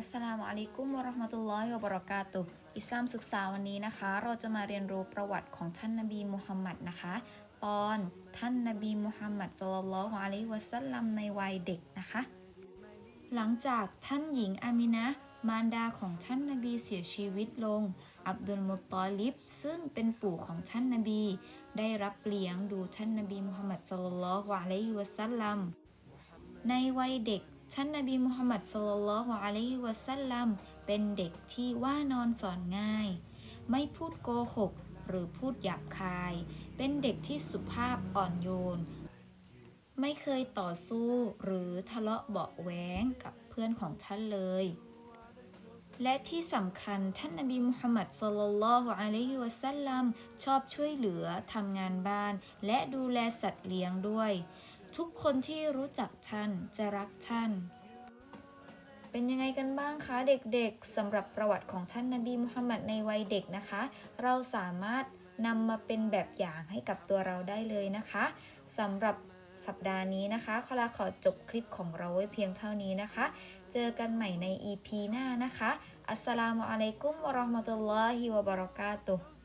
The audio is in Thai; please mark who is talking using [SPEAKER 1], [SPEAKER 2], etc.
[SPEAKER 1] อัสสลามุอะลัยกุมวะราะห์มะตุลลอฮิวะบะเราะกาตุอิสลามศึกษาวันนี้นะคะ เราจะมาเรียนรู้ประวัติของท่านนบีมุฮัมมัดนะคะ ตอนท่านนบีมุฮัมมัดศ็อลลัลลอฮุอะลัยฮิวะซัลลัมในวัยเด็กนะคะ หลังจากท่านหญิงอามินะมารดาของท่านนบีเสียชีวิตลง อับดุลมุตตอลิบ ซึ่งเป็นปู่ของท่านนบี ได้รับเลี้ยงดูท่านนบีมุฮัมมัดศ็อลลัลลอฮุอะลัยฮิวะซัลลัมในวัยเด็ก ท่านนบีมุฮัมมัดศ็อลลัลฮุอะลัยฮิวะซัลลัมเป็นเด็กที่ว่านอนสอนง่าย ไม่พูดโกหก หรือพูดหยาบคาย เป็นเด็กที่สุภาพอ่อนโยน ไม่เคยต่อสู้หรือทะเลาะเบาะแว้งกับเพื่อนของท่านเลย และที่สำคัญท่านนบีมุฮัมมัดศ็อลลัลฮุอะลัยฮิวะซัลลัมชอบช่วยเหลือทำงานบ้าน และดูแลสัตว์เลี้ยงด้วย ทุกคนที่รู้จักท่านจะรักท่าน เป็นยังไงกันบ้างคะเด็กๆสำหรับประวัติของท่านนบีมุฮัมมัดในวัยเด็กนะคะ เราสามารถนำมาเป็นแบบอย่างให้กับตัวเราได้เลยนะคะสำหรับสัปดาห์นี้นะคะคอลาขอจบคลิปของเราไว้เพียงเท่านี้นะคะ เจอกันใหม่ใน EP หน้านะคะ อัสสลามุอะลัยกุมวะราะห์มะตุลลอฮิวะบะเราะกาตุฮ์